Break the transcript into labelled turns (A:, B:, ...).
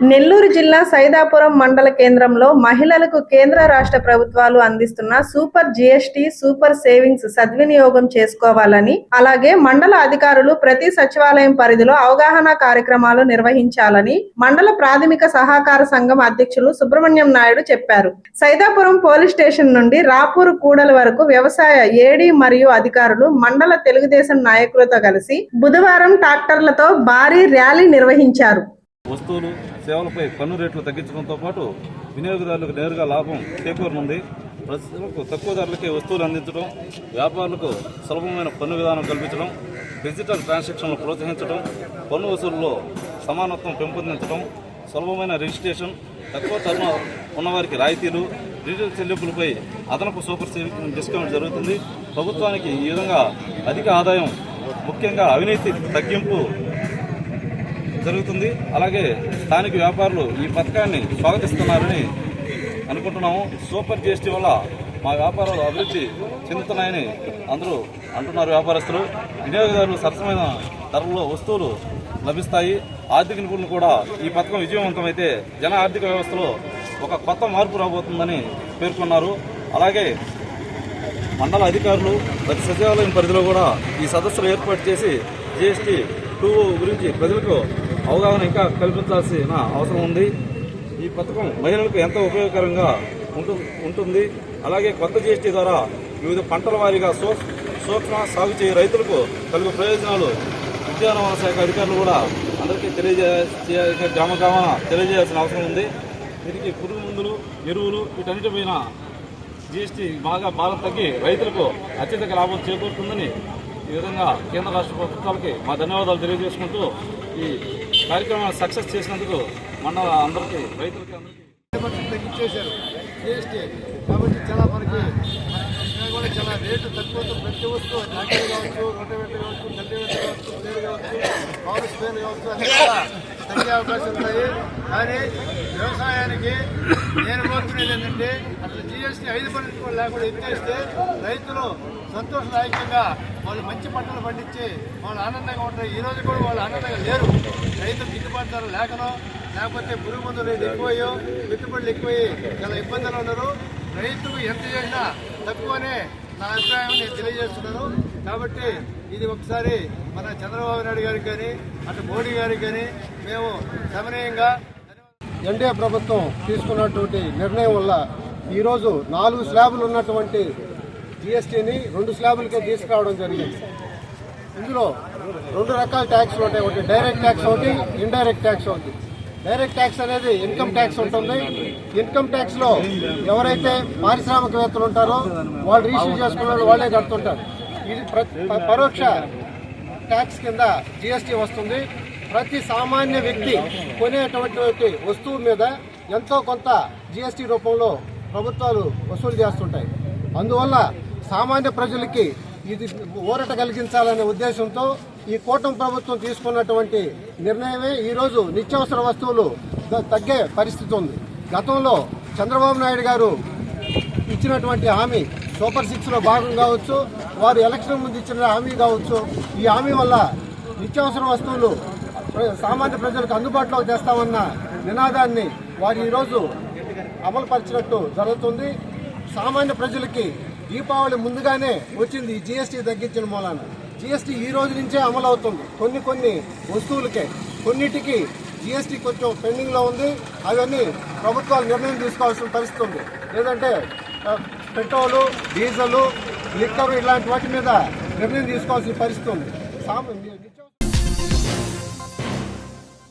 A: నెల్లూరు జిల్లా సైదాపురం మండల కేంద్రంలో మహిళలకు కేంద్ర రాష్ట్ర ప్రభుత్వాలు అందిస్తున్న సూపర్ జిఎస్టి సూపర్ సేవింగ్స్ సద్వినియోగం చేసుకోవాలని అలాగే మండల అధికారులు ప్రతి సచివాలయం పరిధిలో అవగాహన కార్యక్రమాలు నిర్వహించాలని మండల ప్రాథమిక సహకార సంఘం అధ్యక్షులు సుబ్రహ్మణ్యం నాయుడు చెప్పారు. సైదాపురం పోలీస్ స్టేషన్ నుండి రాపూర్ కూడల వరకు వ్యవసాయ ఏడీ మరియు అధికారులు మండల తెలుగుదేశం నాయకులతో కలిసి బుధవారం ట్రాక్టర్లతో భారీ ర్యాలీ నిర్వహించారు.
B: వస్తువులు సేవలపై పన్ను రేట్లు తగ్గించడంతో పాటు వినియోగదారులకు నేరుగా లాభం చేకూరనుంది. ప్రజలకు తక్కువ ధరలకే వస్తువులు అందించడం వ్యాపారులకు సులభమైన పన్ను విధానం కల్పించడం డిజిటల్ ట్రాన్సాక్షన్లు ప్రోత్సహించడం పన్ను వసూలులో సమానత్వం పెంపొందించడం సులభమైన రిజిస్ట్రేషన్ తక్కువ తరుణ ఉన్నవారికి రాయితీలు డిజిటల్ చెల్లింపులపై అదనపు సూపర్ సేవింగ్ డిస్కౌంట్ జరుగుతుంది. ప్రభుత్వానికి ఈ విధంగా అధిక ఆదాయం ముఖ్యంగా అవినీతి తగ్గింపు జరుగుతుంది. అలాగే స్థానిక వ్యాపారులు ఈ పథకాన్ని స్వాగతిస్తున్నారని అనుకుంటున్నాము. సూపర్ జిఎస్టీ వల్ల మా వ్యాపారాలు అభివృద్ధి చెందుతున్నాయని అందరూ అంటున్నారు వ్యాపారస్తులు. వినియోగదారులు సరసమైన ధరల్లో వస్తువులు లభిస్తాయి. ఆర్థిక నిపుణులు కూడా ఈ పథకం విజయవంతమైతే జన ఆర్థిక వ్యవస్థలో ఒక కొత్త మార్పు రాబోతుందని పేర్కొన్నారు. అలాగే మండల అధికారులు ప్రతి సచివాలయం పరిధిలో కూడా ఈ సదస్సులు ఏర్పాటు చేసి జిఎస్టీ టూ గురించి ప్రజలకు అవగాహన ఇంకా కల్పించాల్సిన అవసరం ఉంది. ఈ పథకం మహిళలకు ఎంతో ఉపయోగకరంగా ఉంటు ఉంటుంది. అలాగే కొత్త జిఎస్టీ ద్వారా వివిధ పంటల వారీగా సూక్ష్మ సాగు చేయ రైతులకు కలుగు ప్రయోజనాలు ఉద్యానవన శాఖ అధికారులు కూడా అందరికీ తెలియజేయ గ్రామ గ్రామాన తెలియజేయాల్సిన అవసరం ఉంది. దీనికి పురుగు మందులు ఎరువులు వీటన్నిటిపైన జీఎస్టీ బాగా భారం తగ్గి రైతులకు అత్యధిక లాభం చేకూరుతుందని ఈ విధంగా కేంద్ర రాష్ట్ర ప్రభుత్వాలకి మా ధన్యవాదాలు తెలియజేసుకుంటూ ఈ కార్యక్రమాన్ని సక్సెస్ చేసినందుకు మన అందరికీ రైతులకి అందరికీ.
C: పర్సెంట్ తగ్గించేశారు కాబట్టి చాలా మనకి కూడా చాలా రేటు తక్కువతో ప్రతి వస్తువు ట్రాక్టర్ కావచ్చు రోటోవేటర్ కావచ్చు కల్టివేటర్ కావచ్చు స్పేర్ కావచ్చు పవర్ స్పేర్ కావచ్చు అన్ని తగ్గే అవకాశాలు ఉన్నాయి. కానీ వ్యవసాయానికి నేను కోరుకునేది ఏంటంటే అసలు జిఎస్టీ ఐదు పర్సెంట్ కూడా లేకుండా ఎత్తేస్తే రైతులు సంతోషదాయకంగా వాళ్ళు మంచి పంటలు పండించి వాళ్ళు ఆనందంగా ఉంటారు. ఈ రోజు కూడా వాళ్ళు ఆనందంగా లేరు. రైతులు గిట్టుబాటు ధర లేకనో లేకపోతే పురుగు మందులు రేటు ఎక్కువయ్యో పెట్టుబడులు ఎక్కువయ్యి చాలా ఇబ్బందులు ఉన్నారు. రైతుకు ఎంత చేసినా తక్కువనే నా అభిప్రాయం నేను తెలియజేస్తున్నాను కాబట్టి ఇది ఒకసారి మన చంద్రబాబు నాయుడు గారికి కానీ అటు మోడీ గారికి కానీ మేము సమనీయంగా ఎన్డీఏ ప్రభుత్వం తీసుకున్నటువంటి నిర్ణయం వల్ల ఈరోజు నాలుగు స్లాబులు ఉన్నటువంటి జిఎస్టీని రెండు స్లాబులకే తీసుకురావడం జరిగింది. ఇందులో రెండు రకాల ట్యాక్స్లు ఉంటాయి. ఒకటి డైరెక్ట్ ట్యాక్స్ ఒకటి ఇండైరెక్ట్ ట్యాక్స్ ఒకటి. డైరెక్ట్ ట్యాక్స్ అనేది ఇన్కమ్ ట్యాక్స్ ఉంటుంది. ఇన్కమ్ ట్యాక్స్లో ఎవరైతే పారిశ్రామికవేత్తలు ఉంటారో వాళ్ళు రిజిస్టర్ చేసుకున్న వాళ్ళే కడుతుంటారు. ఇది ప్రతి- పరోక్ష ట్యాక్స్ కింద జిఎస్టీ వస్తుంది. ప్రతి సామాన్య వ్యక్తి కొనేటువంటి వస్తువు మీద ఎంతో కొంత జిఎస్టీ రూపంలో ప్రభుత్వాలు వసూలు చేస్తుంటాయి. అందువల్ల సామాన్య ప్రజలకి ఇది ఊరట కలిగించాలనే ఉద్దేశంతో ఈ కూటమి ప్రభుత్వం తీసుకున్నటువంటి నిర్ణయమే ఈరోజు నిత్యావసర వస్తువులు తగ్గే పరిస్థితి ఉంది. గతంలో చంద్రబాబు నాయుడు గారు ఇచ్చినటువంటి హామీ సూపర్ సిక్స్లో భాగం కావచ్చు వారు ఎలక్షన్ ముందు ఇచ్చిన హామీ కావచ్చు ఈ హామీ వల్ల నిత్యావసర వస్తువులు సామాన్య ప్రజలకు అందుబాటులోకి తెస్తామన్న నినాదాన్ని వారు ఈరోజు అమలుపరిచినట్టు జరుగుతుంది. సామాన్య ప్రజలకి దీపావళి ముందుగానే వచ్చింది ఈ జీఎస్టీ తగ్గించిన మూలాన. జీఎస్టీ ఈ రోజు నుంచే అమలు అవుతుంది. కొన్ని కొన్ని వస్తువులకే కొన్నిటికి జీఎస్టీ కొంచెం పెండింగ్లో ఉంది. అవన్నీ ప్రభుత్వాలు నిర్ణయం తీసుకోవాల్సిన పరిస్థితి ఉంది. లేదంటే పెట్రోలు డీజిల్ లిక్కర్ ఇలాంటి వాటి మీద నిర్ణయం తీసుకోవాల్సిన పరిస్థితి ఉంది.